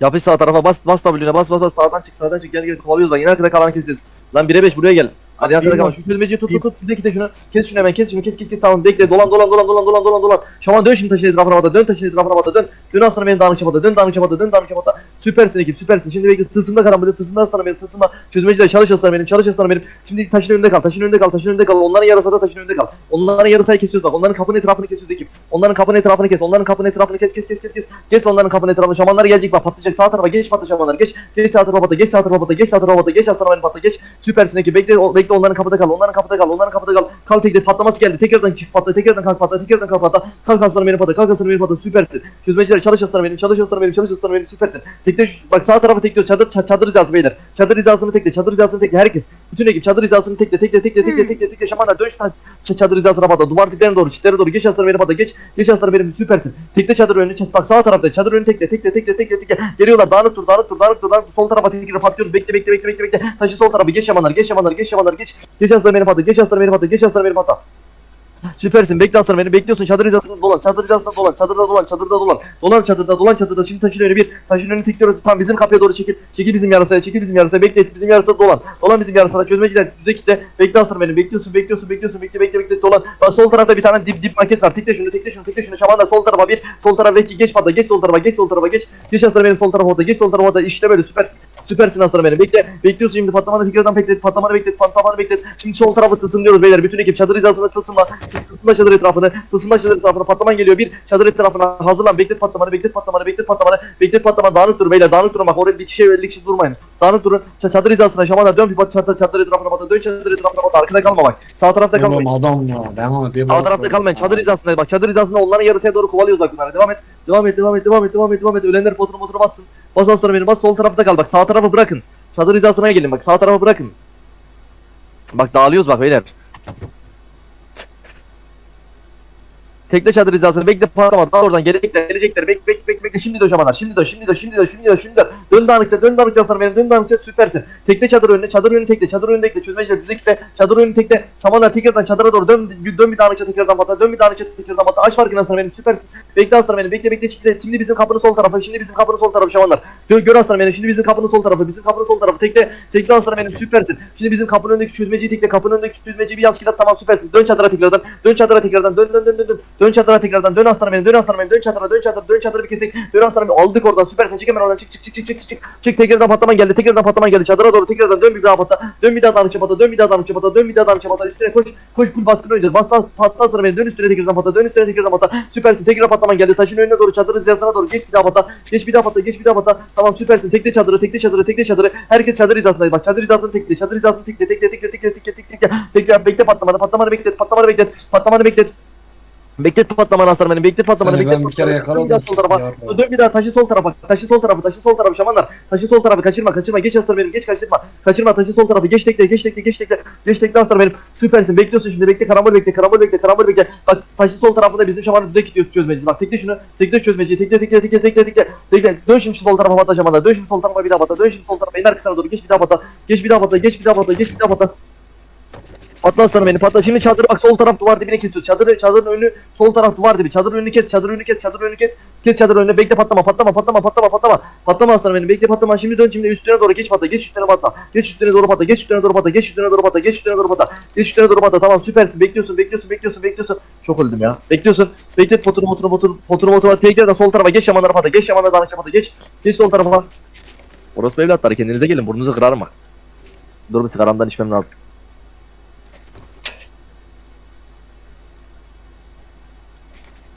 Yapış sağ tarafa bas bas W'ne bas bas bas sağdan çık sağdan çık gel gel kovalıyoruz bak yine arkada kalan keseceğiz. Lan 1'e 5 buraya gel. Hadi arkada kalan şu çözmeciyi tut tut tut bize kite şunu. Kes şunu hemen kes şunu kes kes kes tamam bekle dolan dolan dolan dolan dolan dolan dolan. Şaman dön şimdi taşın etrafına bata dön taşın etrafına bata dön. Dön aslanım benim dağınık çapata dön dağınık çapata dön dağınık çapata. Süpersin ekip süpersin. Şimdi bekle tısında karambole tısında aslanım benim tısında. Çözmeciler çalış aslanım benim çalış aslanım benim. Şimdi taşın önünde kal taşın önünde kal taşın önünde kal. Onların yarısı da taşın önünde kal. Onların yarısayı kesiyoruz bak. Onların kapının etrafını kesiyoruz ekip. Onların kapının etrafını kes. Onların kapının etrafını kes kes kes kes kes. Geç onların kapının etrafını. Şamanlar gelecek bak patlayacak. Sağ tarafa geç patla şamanlar. Geç. Geç sağ tarafa patla. Geç sağ tarafa patla. Geç sağ tarafa patla. Geç aslanım benim patla. Geç. Süpersin ekip. Bekle o- bekle onların kapıda kal. Onların kapıda kal. Onların kapıda kal. Kal tekrar patlaması geldi. Tekrardan çık patla. Tekrardan kalk patla. Tekrardan kalk patla. Kalk aslanım benim patla. Kalk aslanım benim patla. Süpersin. Çözmeciler çalış aslanım benim. Çalış aslanım benim. Çalış aslanım benim. Süpersin. Tekle bak sağ tarafa tekliyor. Çadır ça- çadır hizası beyler. Çadır hizasını tekle. Çadır hizasını tekle. Herkes. Bütün ekip çadır hizasını tekle. Tekle tekle tekle tekle tekle. Şamanlar dön şu ta- ç- çadır hizasına patla. Duvar diplerine doğru. Çitlere doğru. Geç aslanım benim patla. Geç. Geç aslanım benim. Süpersin. Tekle çadır önünü. çat- Bak sağ tarafta. Çadır önünü tekle. Tekle tekle tekle tekle. Geliyorlar. Dağınık dur. Dağınık dur. Dağınık dur. Dağınık dur. Sol tarafa tekrar patlıyoruz. Bekle bekle bekle bekle bekle. Taşı sol tarafı. Geç şamanlar. Geç şamanlar. Geç şamanlar. Geç. Geç aslanım benim patla. Geç aslanım benim patla. Geç aslanım benim patla. Süpersin. Bekle aslanım beni. Bekliyorsun. Çadır hizasında dolan. Çadır hizasında dolan. Çadırda dolan. Çadırda dolan. Dolan çadırda. Dolan çadırda. Şimdi taşın önü bir. Taşın önünü tekliyoruz. Tam bizim kapıya doğru çekil. Çekil bizim yarısaya. Çekil bizim yarısaya. Bekle. Bizim yarısaya dolan. Dolan bizim yarısaya. Çözmeciler. Düze kitle. Bekle aslanım beni. Bekliyorsun. Bekliyorsun. Bekliyorsun. Bekle. Bekle. Bekle. Dolan. Bak sol tarafta bir tane dip dip maket var. Tekle şunu. Tekle şunu. Tekle şunu. Şamanlar sol tarafa bir. Sol tarafa iki. Geç patla. Geç sol tarafa. Geç sol tarafa. Geç. Geç aslanım benim sol tarafa orada. Geç sol tarafa orada. İşte böyle süpersin. Süpersin aslanım benim. Bekle. Bekliyorsun şimdi patlamanı tekrardan beklet. Patlamanı beklet. Patlamanı beklet. Şimdi sol tarafı tısınlıyoruz beyler. Bütün ekip çadır hizasına tısınma. Tısınma çadır etrafını. Tısınma çadır etrafını. Patlaman geliyor. Bir çadır etrafına hazırlan. Beklet patlamanı. Beklet patlamanı. Beklet patlamanı. Beklet patlamanı. Dağınık durun beyler. Dağınık durun bak. Oraya bir kişi 50 kişi durmayın. Dağınık durun. Ç- çadır hizasına şamanlar dön bir pat çadır, çadır etrafına patla. Dön çadır etrafına patla. Arkada kalma bak. Sağ tarafta kalmayın. Oğlum adam ya. Ben ona bir Sağ tarafta kalmayın. Çadır hizasında bak. Çadır hizasında onların yarısına doğru kovalıyoruz bak bunları. Devam et. Devam et. Devam et. Devam et. Devam et. Devam et. Ölenler potunu potunu bassın. Bas aslanım benim. Bas sol tarafta kal. Bak sağ tarafı bırakın. Çadır hizasına gelin. Bak sağ tarafı bırakın. Bak dağılıyoruz bak beyler. Tekle çadır hizasını bekle patlama daha oradan gelecekler gelecekler. Bek bek bek bekle. Şimdi dön şamanlar şimdi dön şimdi dön şimdi dön şimdi dön şimdi dön dön dağınıkça dön dağınıkça aslanım benim dön dağınıkça süpersin. Tekle çadır önüne çadır önünü tekle çadır önünü tekle çözmeciler düzekle. Çadır önünü tekle şamanlar tekrardan çadıra doğru dön dön bir dağınıkça tekrardan patla dön bir dağınıkça tekrardan patla. Aç farkını aslanım benim süpersin. Bekle aslanım benim bekle bekle şimdi, şimdi bizim kapının sol tarafı şimdi bizim kapının sol tarafı şamanlar. Gör, gör aslanım benim şimdi bizim kapının sol tarafı bizim kapının sol tarafı. Tekle tekle aslanım benim süpersin. Şimdi bizim kapının önündeki çözmeciyi tekle kapının önündeki çözmeciyi bir yaz kilat tamam süpersin. Dön çadıra tekrardan dön çadıra tekrardan dön dön dön dön dön Dön çatıra tekrardan. Dön aslanım benim. Dön aslanım benim. Dön çatıra. Dön çatıra. Dön çatıra bir kestik. Dön aslanım benim. Aldık oradan. Süpersin. Çık hemen oradan. Çık çık çık çık çık çık. Çık tekrardan patlaman geldi. Tekrardan patlaman geldi. Çadıra doğru tekrardan dön bir daha patla. Dön bir daha danışa patla. Dön bir daha danışa patla. Dön bir daha danışa patla. Üstüne koş. Koş full baskın oynayacağız. Bas bas patla aslanım benim. Dön üstüne tekrardan patla. Dön üstüne tekrardan patla. Süpersin. Tekrar patlaman geldi. Taşın önüne doğru çadıra ziyasına doğru. Geç bir daha patla. Geç bir daha patla. Geç bir daha patla. Tamam süpersin. Tekte çadıra. Tekte çadıra. Tekte çadıra. Herkes çadır hizasındayız. Bak çadır hizasını tekle. Çadır hizasını tekle. Tekle tekle tekle tekle tekle tekle. Tekrar bekle patlamanı. Patlamanı beklet. Patlamanı beklet. Patlamanı beklet. Beklet patlamanı aslanım benim. Beklet patlamanı. Seni Beklet ben bir kere yakaladım. Bir daha sol tarafa. Ya. Dön bir daha taşı sol tarafa. Taşı sol tarafı. Taşı sol tarafı şamanlar. Taşı sol tarafı. Kaçırma kaçırma. Geç aslanım benim. Geç kaçırma. Kaçırma taşı sol tarafı. Geç tekle. Geç tekle. Geç tekle. Geç tekle aslanım benim. Süpersin. Bekliyorsun şimdi. Bekle karambol bekle. Karambol bekle. Karambol bekle. Bak taşı sol tarafında bizim şamanı düze gidiyoruz çözmeci. Bak tekle şunu. Tekle çözmeci. Tekle tekle tekle tekle tekle. Tekle. Dön şimdi sol tarafa patla şamanlar. Dön şimdi sol tarafa bir daha patla. Dön şimdi sol tarafa. En arkasına doğru. Geç bir daha patla. Geç bir daha patla. Geç bir daha patla. Geç bir daha patla. Patla aslanım beni patla. Şimdi çadırı bak sol taraf duvar dibine kesiyoruz. Çadırı çadırın önü sol taraf duvar dibi. Çadırın önünü kes. Çadırın önünü kes. Çadırın önünü kes. Kes çadırın önüne. Bekle patlama. Patlama. Patlama. Patlama. Patlama. Patlama aslanım benim. Bekle patlama. Şimdi dön şimdi üstüne doğru geç patla. Geç üstüne patla. Geç üstüne doğru patla. Geç üstüne doğru patla. Geç üstüne doğru patla. Geç üstüne doğru patla. Geç üstüne doğru patla. Tamam süpersin. Bekliyorsun. Bekliyorsun. Bekliyorsun. Bekliyorsun. Çok öldüm ya. Bekliyorsun. Beklet potunu potunu potunu potunu potunu. Tekrar da sol tarafa geç yamanlara patla. Geç yamanlara dağınıkça patla. Geç. Geç sol tarafa. Orospu evlatları kendinize gelin. Burnunuzu kırarım bak. Dur bir sigaramdan içmem lazım.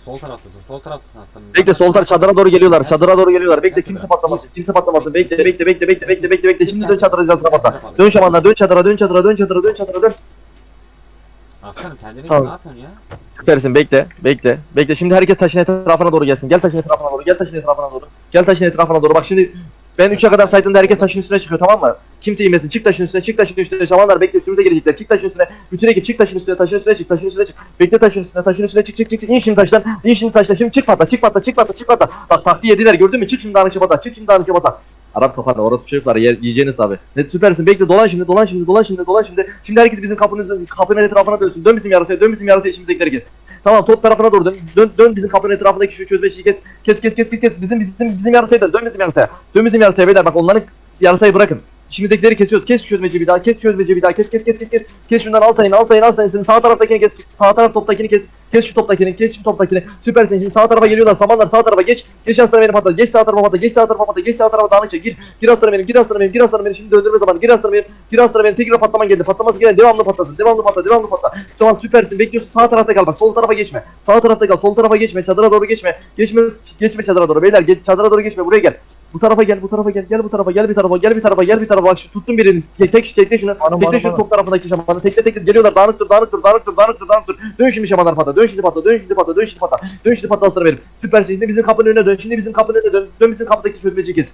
Sol taraftasın, sol taraftasın aslanım. Bekle sol taraf çadıra doğru geliyorlar. Çadıra doğru geliyorlar. Bekle kimse patlamasın. Kimse patlamasın. Bekle bekle bekle bekle bekle bekle bekle. Şimdi dön çadıra hizasına patla. Dön şamanlar dön çadıra dön çadıra dön çadıra dön çadıra dön. Aslanım kendine Tamam. ne yapıyorsun ya? Süpersin bekle bekle. Bekle şimdi herkes taşın etrafına doğru gelsin. Gel taşın etrafına doğru. Gel taşın etrafına doğru. Gel taşın etrafına doğru. Bak şimdi ben 3'e kadar saydığımda herkes taşın üstüne çıkıyor tamam mı? Kimse inmesin. Çık taşın üstüne, çık taşın üstüne. Şamanlar bekle üstümüze gelecekler. Çık taşın üstüne. Bütün ekip çık taşın üstüne, taşın üstüne çık, taşın üstüne çık. Bekle taşın üstüne, taşın üstüne çık, çık, çık, çık. İn şimdi taştan. İn şimdi taştan. Şimdi çık patla, çık patla, çık patla, çık patla. Bak taktiği yediler gördün mü? Çık şimdi dağınık çabata, çık şimdi dağınık çabata. Arap kafanı orası çocuklar yer, yiyeceğiniz tabi. Ne süpersin bekle dolan şimdi dolan şimdi dolan şimdi dolan şimdi. Şimdi herkes bizim kapının kapının etrafına dönsün. Dön bizim yarısaya dön bizim yarısaya içimizdeki herkes. Tamam top tarafına doğru dön. Dön, dön bizim kapının etrafındaki şu çözmeciyi kes. Kes kes kes kes kes. Bizim bizim bizim yarısaya dön. Dön bizim yarısaya. Dön bizim yarısaya beyler bak onların yarısayı bırakın. Şimdidekileri kesiyoruz. Kes şu çözmeciyi bir daha. Kes şu çözmeciyi bir daha. Kes kes kes kes kes. Kes şundan al sayını al sayını al sayını. Sağ taraftakini kes. Sağ taraf toptakini kes. Kes şu toptakini. Kes şu toptakini. Süpersin. Şimdi sağ tarafa geliyorlar. Samanlar sağ tarafa geç. Geç aslanım benim patla. Geç sağ tarafa patla. Geç sağ tarafa patla. Geç sağ tarafa dağınıkça. Gir. Gir aslanım benim. Gir aslanım benim. Gir aslanım benim. Şimdi döndürme zamanı. Gir aslanım benim. Gir aslanım benim. Tekrar patlaman geldi. Patlaması gelen devamlı patlasın. Devamlı patla. Devamlı patla. Tamam süpersin. Bekliyorsun. Sağ tarafta kal. Bak sol tarafa geçme. Sağ tarafta kal. Sol tarafa geçme. Çadıra doğru geçme. Geçme. Geçme çadıra doğru. Beyler geç. Çadıra doğru geçme. Buraya gel. Bu tarafa gel, bu tarafa gel, gel bu tarafa, gel bir tarafa, gel bir tarafa, gel bir tarafa. Bak şu tuttum birini. Tek tek tekle şunu. Bana, tekle şunu top tarafındaki şamanı. Tekle tekle geliyorlar. Dağınık dur, dağınık dur, dağınık dur, dağınık dur, dağınık dur. Dön şimdi şamanlar pata. Dön şimdi pata. Dön şimdi pata. Dön şimdi pata. Dön şimdi pata aslanı benim. Süpersin. Şimdi bizim kapının önüne dön. Şimdi bizim kapının önüne dön. Dön bizim kapıdaki çözmeciyi kes.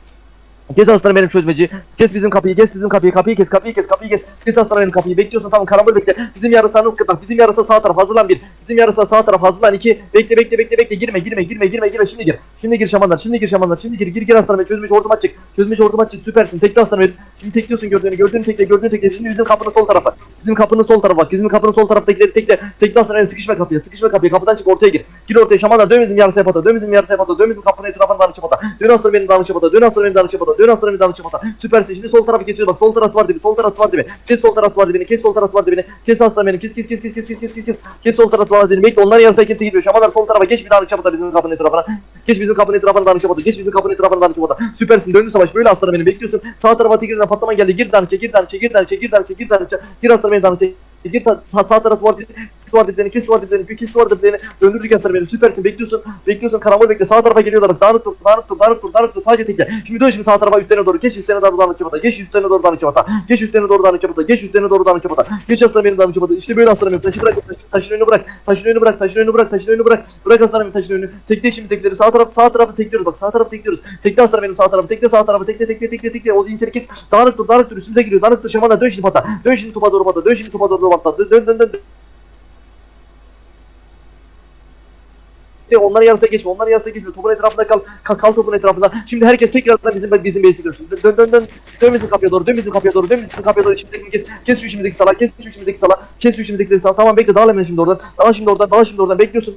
Kes aslanım benim çözmeci. Kes bizim kapıyı, kes bizim kapıyı, kapıyı kes, kapıyı kes, kapıyı kes. Kes aslanım benim kapıyı. Bekliyorsun tamam karambol bekle. Bizim yarısı Anıtkı bak. Bizim yarısı sağ taraf hazırlan bir. Bizim yarısı sağ taraf hazırlan iki. Bekle bekle bekle bekle. Girme girme girme girme girme. Şimdi gir. Şimdi gir şamanlar. Şimdi gir şamanlar. Şimdi gir. Gir gir aslanım benim. Çözmeci orduma çık. Çözmeci orduma çık. Süpersin. Tekli aslanım benim. Şimdi tekliyorsun gördüğünü. Gördüğünü tekle. Gördüğünü tekle. Şimdi bizim kapının sol tarafa. Bizim kapının sol tarafa bak. Bizim kapının sol taraftakileri tekle. Tekli aslanım benim. Sıkışma kapıya. Sıkışma kapıya. Kapıdan çık ortaya gir. Gir ortaya şamanlar. Dön bizim yarısı yapata. Dön bizim yarısı yapata. Dön bizim kapının etrafına danışa pata. Dön aslanım benim danışa pata. Dön aslanım benim danışa pata. Dön aslanım danışa pata. Süpersin. Şimdi sol tarafı kesiyoruz bak. Sol taraf var dibi. Sol taraf var dibi. Kes sol taraf var dibini. Kes sol taraf var dibini. Kes aslanım benim. Kes kes kes kes kes kes kes kes kes. Kes sol taraf var dibini. Bekle onlar yarısı kimse gidiyor. Şamanlar sol tarafa geç bir danışa pata bizim kapının etrafına. Geç bizim kapının etrafına danışa pata. Geç bizim kapının etrafına danışa pata. Süpersin. Döndü savaş. Böyle aslanım benim. Bekliyorsun. Sağ tarafa tigirden patlama geldi. Gir danışa. Gir danışa. Gir danışa. Gir danışa. Gir danışa. Gir aslanım benim danışa. Gir sağ, sağ tarafı var duvar diplerini, kes duvar diplerini, kes duvar diplerini, döndürdük aslanım benim, süpersin, bekliyorsun, bekliyorsun, karambol bekle, sağ tarafa geliyorlar, dağınık dur, dağınık dur, dağınık dur, dağınık dur, sadece tekle, şimdi dön şimdi sağ tarafa üstlerine doğru, geç üstlerine doğru dağınık çabata, geç üstlerine doğru dağınık çabata, geç üstlerine doğru dağınık çabata, geç üstlerine doğru dağınık çabata, geç aslanım benim dağınık çabata, işte böyle aslanım benim, taşı bırak, taşı, taşın önünü bırak, taşın önünü bırak, taşın önünü bırak, taşın önünü bırak, bırak aslanım benim taşın önünü, tekle şimdi tekleri, sağ taraf, sağ tarafı tekliyoruz, bak, sağ tarafı tekliyoruz, tekle aslanım benim sağ tarafı, tekle sağ tarafı, tekle, tekle, tekle, tekle, o zinciri kes, dağınık dur, dağınık dur, üstümüze giriyor, dağınık dur, şamana, dön şimdi pata, dön şimdi topa doğru pata, dön şimdi topa doğru pata, dön, dön, dön, dön, İşte onlar yarısa geçme, onlar yarısa geçme. Topun etrafında kal, kal, kal topun etrafında. Şimdi herkes tekrardan bizim bizim base'e dönsün. Dön dön dön. Dön bizim kapıya doğru, dön bizim kapıya doğru, dön bizim kapıya doğru. Şimdi kes, kes şu şimdiki sala, kes şu şimdiki sala, kes şu şimdiki sala. Tamam bekle, dağıl şimdi oradan. Dağıl şimdi oradan, dağıl şimdi oradan. Bekliyorsun.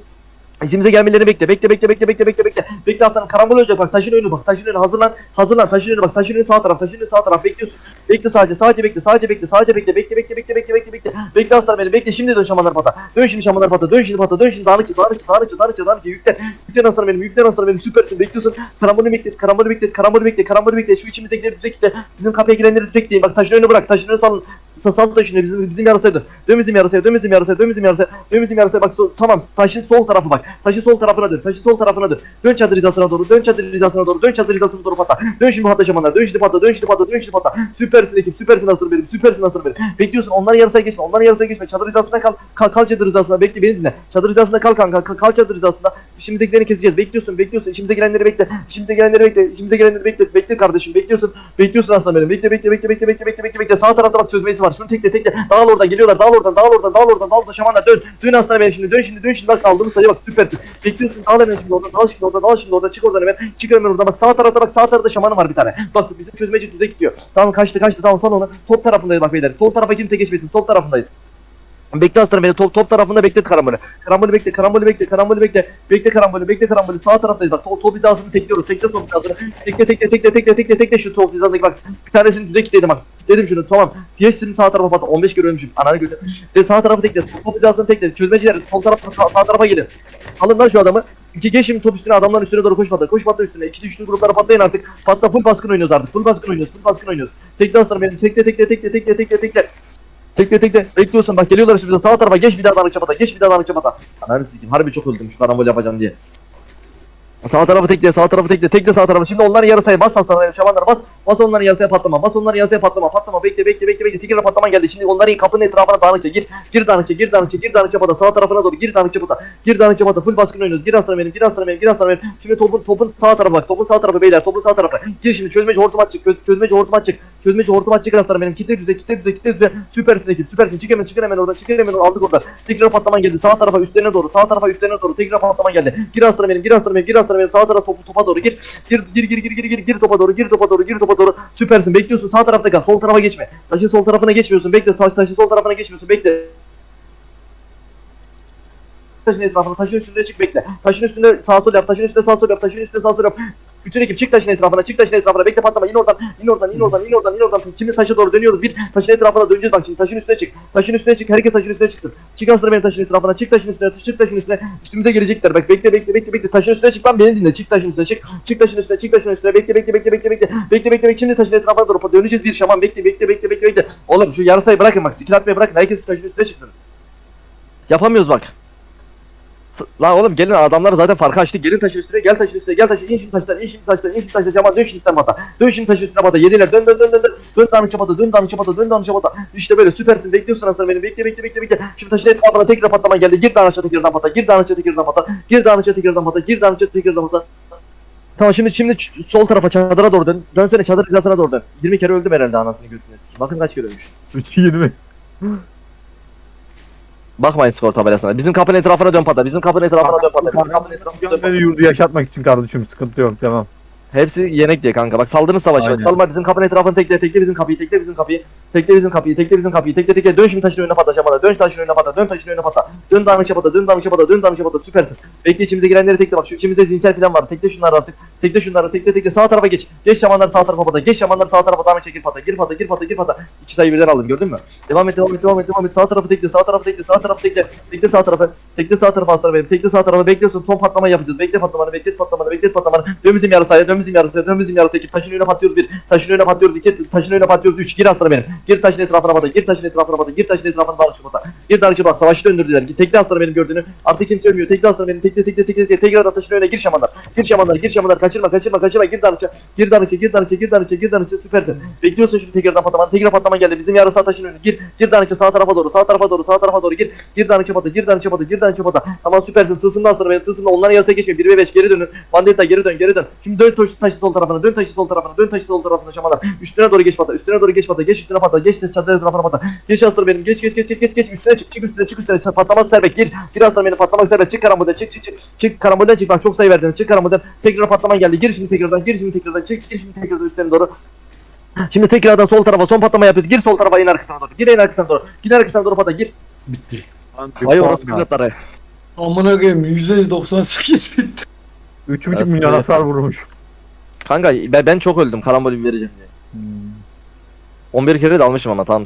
İşimize gelmelerini bekle. Bekle bekle bekle bekle bekle bekle. Bekle aslanım karambol olacak bak taşın önü bak taşın önü hazırlan. Hazırlan taşın önü bak taşın önü sağ taraf taşın önü sağ taraf bekliyorsun. Bekle sadece sadece bekle sadece bekle sadece bekle bekle bekle bekle bekle bekle bekle. Bekle aslanım beni bekle şimdi dön şamanlar pata. Dön şimdi şamanlar pata dön şimdi pata dön şimdi dağınıkça dağınıkça dağınıkça dağınıkça dağınıkça yüklen. Yüklen aslanım benim yüklen aslanım benim süpersin bekliyorsun. Karambolü bekle karambolü bekle karambolü bekle karambolü bekle şu içimizdekileri düzekle bizim kapıya girenleri düzekleyin bak taşın önünü bırak taşın önünü salın. Sa sal taşını bizim bizim yarısaya dön. Bizim yarısaya dön bizim yarısaya dön bizim yarısaya dön bizim yarısaya bak so- tamam taşın sol tarafı bak. Taşın sol tarafına dön. Taşın sol tarafına dön. Dön çadır hizasına doğru. Dön çadır hizasına doğru. Dön çadır hizasına doğru pata. Dön şimdi pata şamanlar. Dön şimdi pata. Dön şimdi pata. Dön şimdi pata. Süpersin ekip. Süpersin asır benim. Süpersin asır benim. Bekliyorsun. Onların yarısaya geçme. Onların yarısaya geçme. Çadır hizasına kal. Kal, kal çadır hizasına. Bekle beni dinle. Çadır hizasına kal kanka. Kal, kal çadır hizasında. Şimdikilerini keseceğiz. Bekliyorsun. Bekliyorsun. İçimize gelenleri bekle. İçimize gelenleri bekle. İçimize gelenleri bekle. Bekle kardeşim. Bekliyorsun. Bekliyorsun aslan benim. Bekle bekle bekle bekle bekle bekle bekle. Sağ tarafta bak çözmesi var. Şunu tekle tekle. Dağıl oradan geliyorlar. Dağıl oradan. Dağıl oradan. Dağıl oradan. Dağıl oradan. Şamanlar dön. Dön aslan benim şimdi. Dön şimdi. Dön şimdi. Bak aldığımız sayı bak süpersin. Bekliyorsun. Dağıl hemen şimdi oradan. Dağıl şimdi oradan. Dağıl şimdi oradan. Çık oradan hemen. Çık hemen oradan. Bak sağ tarafta bak sağ tarafta şamanı var bir tane. Bak bizim çözmeci düze gidiyor. Tamam kaçtı kaçtı. Tamam sal onu. Top tarafındayız bak beyler. Sol tarafa kimse geçmesin. Sol tarafındayız. Bekle aslanım beni top, top tarafında beklet karambolü. Karambolü bekle, karambolü bekle, karambolü bekle. Bekle karambolü, bekle karambolü. Sağ taraftayız bak. Top, top hizasını tekliyoruz. Tekle top hizasını. Tekle tekle tekle tekle tekle tekle şu top hizasındaki bak. Bir tanesini düze kilitledim bak. Dedim şunu tamam. Geçsin sağ tarafa pat. 15 kere ölmüşüm. Ananı götür. De sağ tarafı tekle. Top, hizasını tekle. Çözmeciler sol tarafa sağ, sağ tarafa gelin. Alın lan şu adamı. İki geç şimdi top üstüne adamların üstüne doğru koş patla. Koş patla üstüne. İki üçlü gruplara patlayın artık. Patla full baskın oynuyoruz artık. Full baskın oynuyoruz. Full baskın oynuyoruz. Tekle aslanım benim. Tekle tekle tekle tekle tekle tekle. Tekle tekle bekliyorsun bak geliyorlar üstümüze sağ tarafa geç bir daha dağınık çapata geç bir daha dağınık çapata. Ananı sikeyim harbi çok öldüm şu karambol yapacağım diye. Sağ tarafı tekle sağ tarafı tekle tekle sağ tarafı. Şimdi onların yarısaya bas aslanlar şamanlar bas. Bas onların yarısaya patlama bas onların yarısaya patlama patlama. Bekle bekle bekle bekle. Tekrar patlaman geldi. Şimdi onların kapının etrafına dağınıkça gir. Gir dağınıkça gir dağınıkça gir dağınıkça pata sağ tarafına doğru gir dağınıkça pata gir dağınıkça pata full baskın oynuyoruz. Gir aslanım benim gir aslanım benim gir aslanım benim. Şimdi topun topun sağ tarafı bak. Topun sağ tarafı beyler topun sağ tarafı. Gir şimdi çözmeci hortum aç çık çöz- çözmeci hortum aç çık çözmeci hortum aç çık aslanım benim. Kitle düze kitle düze kitle düze. Süpersin ekip süpersin. Çık hemen çık hemen oradan çık hemen aldık oradan tekrar patlaman geldi. Sağ tarafa üstlerine doğru sağ tarafa üstlerine doğru. Tekrar patlaman geldi. Gir aslanım benim gir aslanım benim gir aslanım tarafa sağ tarafa topu topa doğru gir. Gir gir gir gir gir gir gir topa doğru gir topa doğru gir topa doğru. Süpersin. Bekliyorsun. Sağ tarafta kal. Sol tarafa geçme. Taşın sol tarafına geçmiyorsun. Bekle. Taş taşın sol tarafına geçmiyorsun. Bekle taşın etrafına, taşın üstünde çık bekle. Taşın üstünde sağ sol yap, taşın üstünde sağ sol yap, taşın üstünde sağ sol yap. Bütün ekip çık taşın etrafına, çık taşın etrafına. Bekle patlama. İn oradan, in oradan, in oradan, in oradan, in oradan. Şimdi taşa doğru dönüyoruz. Bir taşın etrafına döneceğiz bak şimdi. Taşın üstüne çık. Taşın üstüne çık. Herkes taşın üstüne çıksın. Çıkan sıra benim taşın etrafına. Çık taşın üstüne, çık taşın üstüne. Üstümüze gelecekler. Bak bekle, bekle, bekle, bekle. Taşın üstüne çık lan beni dinle. Çık taşın üstüne, çık. Çık taşın üstüne, çık taşın üstüne. Bekle, bekle, bekle, bekle, bekle. Bekle, bekle, bekle. Şimdi taşın etrafına doğru döneceğiz. Bir şaman bekle, bekle, bekle, bekle, bekle. Oğlum şu yarasayı bırakın bak. Sikil atmayı bırakın. Herkes taşın üstüne çıksın. Yapamıyoruz bak. Lan oğlum gelin adamlar zaten farkı açtı. Gelin taşın üstüne, gel taşın üstüne, gel taşın, in şimdi taştan, in şimdi taştan, in şimdi taştan, Cemal dön şimdi üstüne bata. Dön şimdi taşın üstüne bata. Yediler, dön dön dön dön dön. Dön damı çapata, dön damı çapata, dön damı çapata. İşte böyle süpersin. Bekliyorsun aslanım beni. Bekle bekle bekle bekle. Şimdi taşın etrafına tekrar patlama geldi. Gir dağın aşağı tekrardan pata. Gir dağın aşağı tekrardan pata. Gir dağın aşağı tekrardan pata. Gir dağın aşağı tekrardan pata. Tamam şimdi şimdi sol tarafa çadıra doğru dön. Dönsene çadır hizasına doğru dön. 20 kere öldüm herhalde anasını sikeyim. Bakın kaç kere ölmüş. 3.20. Bakmayın skor tabelasına. Bizim kapının etrafına dön pata. Bizim kapının etrafına dön pata. Bizim kapının etrafına dön pata. Beni yurdu yaşatmak için kardeşim sıkıntı yok tamam. Hepsi yenek diye kanka. Bak saldırın savaşı. Bak Aynen. salma bizim kapının etrafını tekle tekle bizim kapıyı tekle bizim kapıyı. Tekle bizim kapıyı tekle bizim kapıyı tekle tekle dön şimdi taşın önüne pata şamada. Dön taşın önüne pata. Dön taşın önüne pata. Dön dağınık çapata. Dön dağınık çapata. Dön dağınık çapata. Süpersin. Bekle içimize girenleri tekle bak. Şu içimizde zihinsel plan var. Tekle şunları artık. Tekle şunları tekle tekle sağ tarafa geç. Geç şamanları sağ tarafa pata. Geç şamanları sağ tarafa dağınık çekil pata. Gir pata gir pata gir pata. İki sayı birden aldım gördün mü? Devam et devam et devam et devam et. Sağ tarafı tekle sağ tarafı tekle sağ tarafı tekle. Tekle sağ tarafa. Tekle sağ benim. Tekle sağ tarafa bekliyorsun. Son patlama yapacağız. Bekle patlamanı beklet patlamanı beklet patlamanı. Dön bizim yarı sahaya dön bizim yarı sahaya dön bizim yarı sahaya. Taşın önüne patlıyoruz bir. Taşın önüne patlıyoruz iki. Taşın önüne patlıyoruz üç. Gir aslanım benim. Gir taşın etrafına pata. Gir taşın etrafına pata. Gir taşın etrafına dağılışı pata. Gir dağılışı pata. Savaşı döndürdüler. Tekle aslanım benim gördüğünü. Artık kimse ölmüyor. Tekle aslanım benim. Tekle tekle tekle tekle. Tekrar taşın önüne gir şamanlar. Gir şamanlar. Gir şamanlar. Kaçırma kaçırma kaçırma. Gir dağılışı. Gir dağılışı. Gir dağılışı. Gir dağılışı. Gir dağılışı. Süpersin. Bekliyorsun şimdi tekrardan patlaman. Tekrar patlama geldi. Bizim yarı sağ taşın önüne. Gir. Gir dağılışı sağ tarafa doğru. Sağ tarafa doğru. Sağ tarafa doğru. Gir. Gir dağılışı pata. Gir dağılışı pata. Gir dağılışı pata. Tamam süpersin. Tılsımdan sonra benim tılsımda onların yarısına geçme. 1 ve 5 geri dönün. Bandita geri dön geri dön. Şimdi dön taşı, taşı sol tarafına. Dön taşı sol tarafına. Dön taşı sol tarafına şamalar. Üstüne doğru geç pata. Üstüne doğru geç pata. Geç üstüne pata. Geç çadır etrafına pata. Geç aslanım benim. Geç geç geç geç geç geç. Üstüne çık çık üstüne çık üstüne. Patlamak serbest. Gir. Gir aslanım benim. Patlamak serbest. Çık karambolden. Çık çık çık. Çık karambolden çık. Bak çok sayı verdiniz. Çık karambolden. Tekrar patlaman geldi. Gir şimdi tekrardan. Gir şimdi tekrardan. Çık. Gir şimdi tekrardan üstüne doğru. Şimdi tekrardan sol tarafa son patlama yapıyoruz. Gir sol tarafa in arkasına doğru. Gir en arkasına doğru. Gir arkasına doğru pata. Gir. Bitti. Vay orası pilotları. Amına koyayım %98 bitti. 3.5 Evet, milyon hasar vurmuş. Kanka ben, ben çok öldüm. Karambolü vereceğim diye. Hmm. 11 kere de almışım ama tamam.